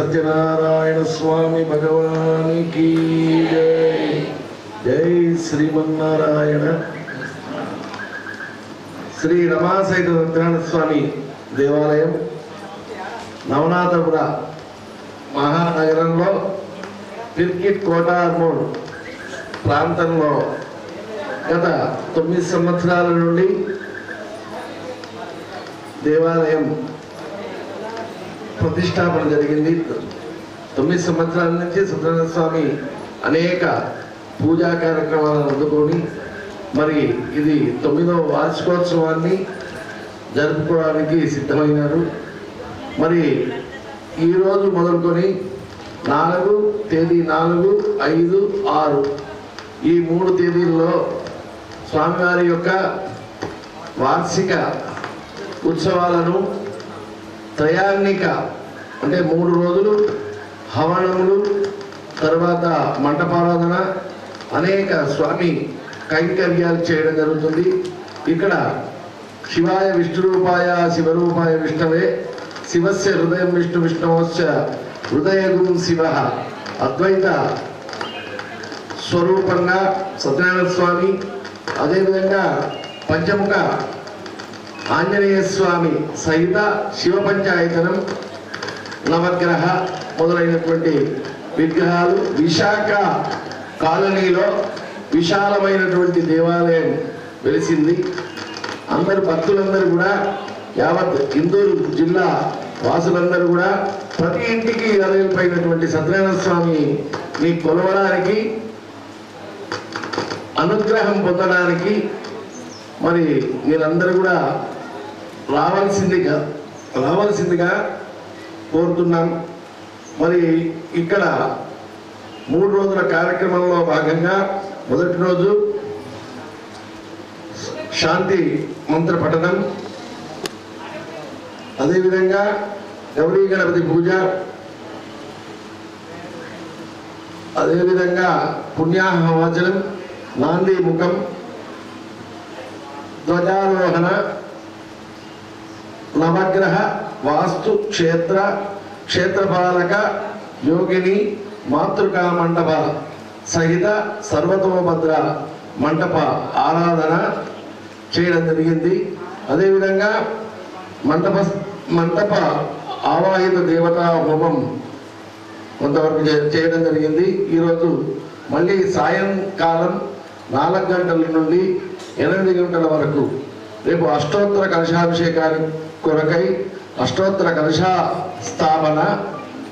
సత్యనారాయణ స్వామి భగవానికి జై. జై శ్రీమన్నారాయణ. శ్రీ రమాసైత సత్యనారాయణ స్వామి దేవాలయం నవనాథపుర మహానగరంలో పిర్కిట్ కోటార్మూర్ ప్రాంతంలో గత తొమ్మిది సంవత్సరాల నుండి దేవాలయం ప్రతిష్టాపన జరిగింది. తొమ్మిది సంవత్సరాల నుంచి సుబ్రహ్మణ్య స్వామి అనేక పూజా కార్యక్రమాలను అందుకొని మరి ఇది తొమ్మిదవ వార్షికోత్సవాన్ని జరుపుకోవడానికి సిద్ధమైనారు. మరి ఈరోజు మొదలుకొని నాలుగు తేదీ నాలుగు ఐదు ఆరు ఈ మూడు తేదీల్లో స్వామివారి యొక్క వార్షిక ఉత్సవాలను త్రయాన్నిక అంటే మూడు రోజులు హవనములు తర్వాత మంటపారాధన అనేక స్వామి కైంకర్యాలు చేయడం జరుగుతుంది. ఇక్కడ శివాయ విష్ణురూపాయ శివరూపాయ విష్ణవే శివస్య హృదయం విష్ణు విష్ణవస్య హృదయగుం శివ. అద్వైత స్వరూపంగా సత్యనారాయణ స్వామి అదేవిధంగా పంచముఖ ఆంజనేయ స్వామి సహిత శివ పంచాయతనం నవగ్రహ మొదలైనటువంటి విగ్రహాలు విశాఖ కాలనీలో విశాలమైనటువంటి దేవాలయం వెలిసింది. అందరు భక్తులందరూ కూడా యావత్ ఇందూరు జిల్లా వాసులందరూ కూడా ప్రతి ఇంటికి అలైపోయినటువంటి సత్యనారాయణ స్వామి మీ కొలవడానికి అనుగ్రహం పొందడానికి మరి మీరందరూ కూడా రావాల్సిందిగా రావాల్సిందిగా కోరుతున్నాం. మరి ఇక్కడ మూడు రోజుల కార్యక్రమంలో భాగంగా మొదటి రోజు శాంతి మంత్ర పఠనం. అదేవిధంగా గౌరీ గణపతి పూజ. అదేవిధంగా పుణ్యాహవాచనం నాంది ముఖం ధ్వజారోహణ నవగ్రహ వాస్తు క్షేత్ర క్షేత్రపాలక యోగిని మాతృకా మండప సహిత సర్వతోభద్ర మంటప ఆరాధన చేయడం జరిగింది. అదేవిధంగా మంటప మంటప ఆవాహిత దేవతా హోమం కొంతవరకు చేయడం జరిగింది. ఈరోజు మళ్ళీ సాయంకాలం నాలుగు గంటల నుండి ఎనిమిది గంటల వరకు రేపు అష్టోత్తర కలశాభిషేకానికి కొరకై అష్టోత్తర కలశ స్థాపన.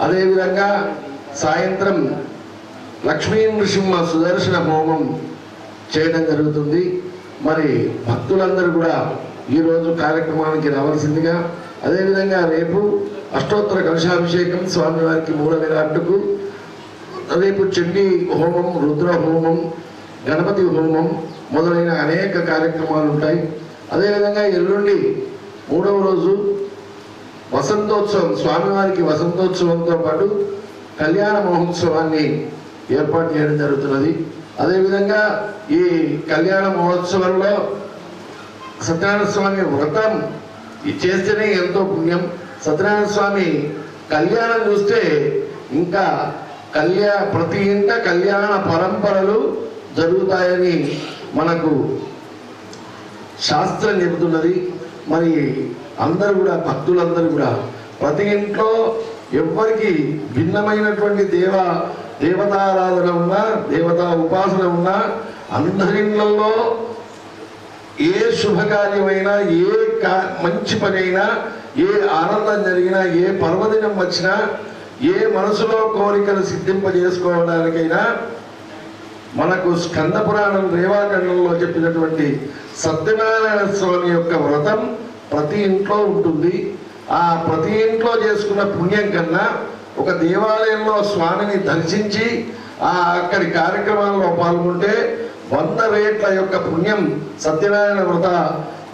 అదేవిధంగా సాయంత్రం లక్ష్మీ నృసింహ సుదర్శన హోమం చేయడం జరుగుతుంది. మరి భక్తులందరూ కూడా ఈరోజు కార్యక్రమానికి రావాల్సిందిగా. అదేవిధంగా రేపు అష్టోత్తర కలశాభిషేకం స్వామివారికి మూల విరాట్టుకు. రేపు చండీ హోమం రుద్ర హోమం గణపతి హోమం మొదలైన అనేక కార్యక్రమాలు ఉంటాయి. అదేవిధంగా ఎల్లుండి మూడవ రోజు వసంతోత్సవం స్వామివారికి వసంతోత్సవంతో పాటు కళ్యాణ మహోత్సవాన్ని ఏర్పాటు చేయడం జరుగుతున్నది. అదేవిధంగా ఈ కళ్యాణ మహోత్సవంలో సత్యనారాయణ స్వామి వ్రతం ఇది చేస్తేనే ఎంతో పుణ్యం. సత్యనారాయణ స్వామి కళ్యాణం చూస్తే ఇంకా కళ్యాణ ప్రతి ఇంట కళ్యాణ పరంపరలు జరుగుతాయని మనకు శాస్త్రం చెబుతున్నది. మరి అందరూ కూడా భక్తులందరూ కూడా ప్రతి ఇంట్లో ఎవ్వరికి భిన్నమైనటువంటి దేవ దేవతారాధన ఉన్నా దేవతా ఉపాసన ఉన్నా అందరిళ్ళల్లో ఏ శుభకార్యమైనా ఏ కా మంచి పని ఏ ఆనందం జరిగినా ఏ పర్వదినం వచ్చినా ఏ మనసులో కోరికలు సిద్ధింపజేసుకోవడానికైనా మనకు స్కంద పురాణం రేవాఖండంలో చెప్పినటువంటి సత్యనారాయణ స్వామి యొక్క వ్రతం ప్రతి ఇంట్లో ఉంటుంది. ఆ ప్రతి ఇంట్లో చేసుకున్న పుణ్యం కన్నా ఒక దేవాలయంలో స్వామిని దర్శించి ఆ అక్కడి కార్యక్రమాల్లో పాల్గొంటే వంద రేట్ల యొక్క పుణ్యం సత్యనారాయణ వ్రత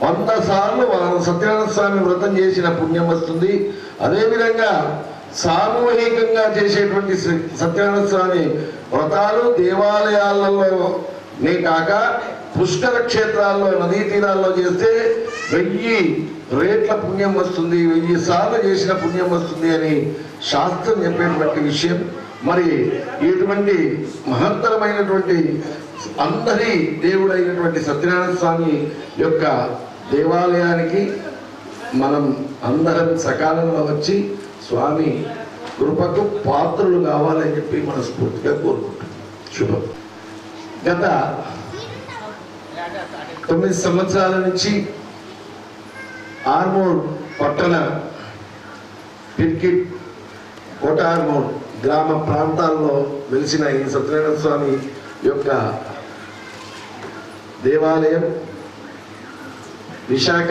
వంద సార్లు సత్యనారాయణ స్వామి వ్రతం చేసిన పుణ్యం వస్తుంది. అదేవిధంగా సామూహికంగా చేసేటువంటి సత్యనారాయణ స్వామి వ్రతాలు దేవాలయాలలోనే కాక పుష్కర క్షేత్రాల్లో నదీ తీరాల్లో చేస్తే వెయ్యి రేట్ల పుణ్యం వస్తుంది వెయ్యి సార్లు చేసిన పుణ్యం వస్తుంది అని శాస్త్రం చెప్పేటువంటి విషయం. మరి ఇటువంటి మహత్తరమైనటువంటి అందరి దేవుడైనటువంటి సత్యనారాయణ స్వామి యొక్క దేవాలయానికి మనం అందరం సకాలంలో వచ్చి స్వామి కృపకు పాత్రలు కావాలని చెప్పి మనస్ఫూర్తిగా కోరుకుంటున్నాం. శుభం. గత తొమ్మిది సంవత్సరాల నుంచి ఆర్మూర్ పట్టణ పిర్కిట్ కోటార్మూర్ గ్రామ ప్రాంతాల్లో వెలిసిన ఈ సత్యనారాయణ స్వామి యొక్క దేవాలయం విశాఖ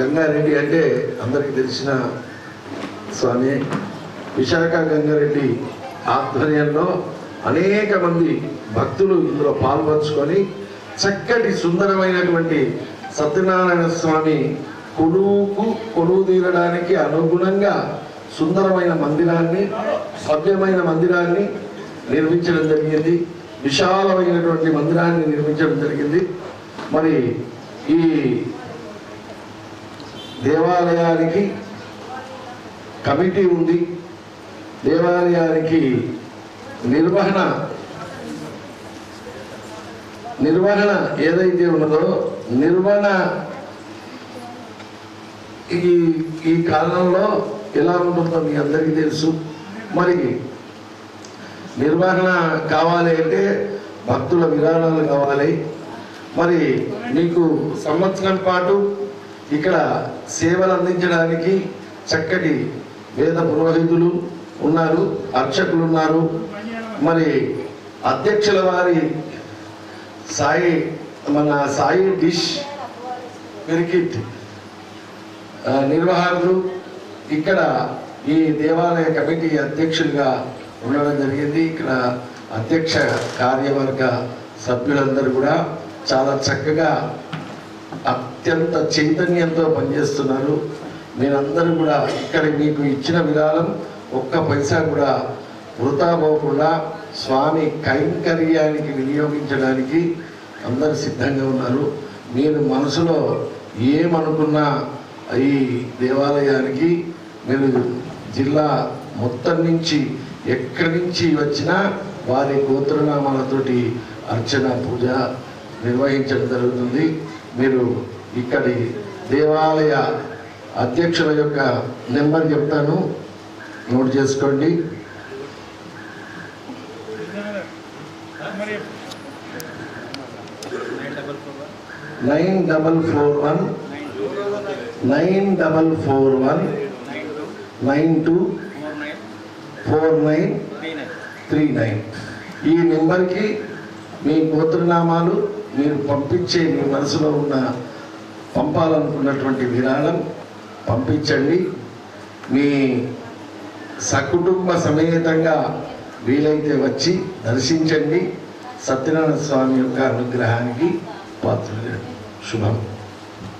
గంగారెడ్డి అంటే అందరికీ తెలిసిన స్వామి విశాఖ గంగారెడ్డి ఆధ్వర్యంలో అనేక మంది భక్తులు ఇందులో పాల్పంచుకొని చక్కటి సుందరమైనటువంటి సత్యనారాయణ స్వామి కొలువుకు కొలువు తీరడానికి అనుగుణంగా సుందరమైన మందిరాన్ని సభ్యమైన మందిరాన్ని నిర్మించడం జరిగింది. విశాలమైనటువంటి మందిరాన్ని నిర్మించడం జరిగింది. మరి ఈ దేవాలయానికి కమిటీ ఉంది. దేవాలయానికి నిర్వహణ నిర్వహణ ఏదైతే ఉన్నదో నిర్వహణ ఈ ఈ కాలంలో ఎలా ఉంటుందో మీ అందరికీ తెలుసు. మరి నిర్వహణ కావాలి అంటే భక్తుల విరాళాలు కావాలి. మరి మీకు సంవత్సరం పాటు ఇక్కడ సేవలు అందించడానికి చక్కటి వేద పురోహితులు ఉన్నారు అర్చకులు ఉన్నారు మరి అధ్యక్షుల వారి సాయి మన సాయి డిష్ క్రికెట్ నిర్వాహకులు ఇక్కడ ఈ దేవాలయ కమిటీ అధ్యక్షులుగా ఉండడం జరిగింది. ఇక్కడ అధ్యక్ష కార్యవర్గ సభ్యులందరూ కూడా చాలా చక్కగా అత్యంత చైతన్యంతో పనిచేస్తున్నారు. మీరందరూ కూడా ఇక్కడ మీకు ఇచ్చిన విరాళం ఒక్క పైసా కూడా వృధా పోకుండా స్వామి కైంకర్యానికి వినియోగించడానికి అందరు సిద్ధంగా ఉన్నారు. మీరు మనసులో ఏమనుకున్నా ఈ దేవాలయానికి మీరు జిల్లా మొత్తం నుంచి ఎక్కడి నుంచి వచ్చినా వారి గోత్రనామాలతోటి అర్చన పూజ నిర్వహించడం జరుగుతుంది. మీరు ఇక్కడి దేవాలయ అధ్యక్షుల యొక్క నెంబర్ చెప్తాను. నోట్ చేసుకోండి. Nine double four one nine double four one nine two four nine three nine. ఈ నెంబర్కి మీ గోత్రనామాలు మీరు పంపించే మీ మనసులో ఉన్న పంపాలనుకున్నటువంటి విరాళం. పంపించండి. మీ సకుటుంబ సమేతంగా వీలైతే వచ్చి దర్శించండి. సత్యనారాయణ స్వామి యొక్క అనుగ్రహానికి పాత్ర శుభం.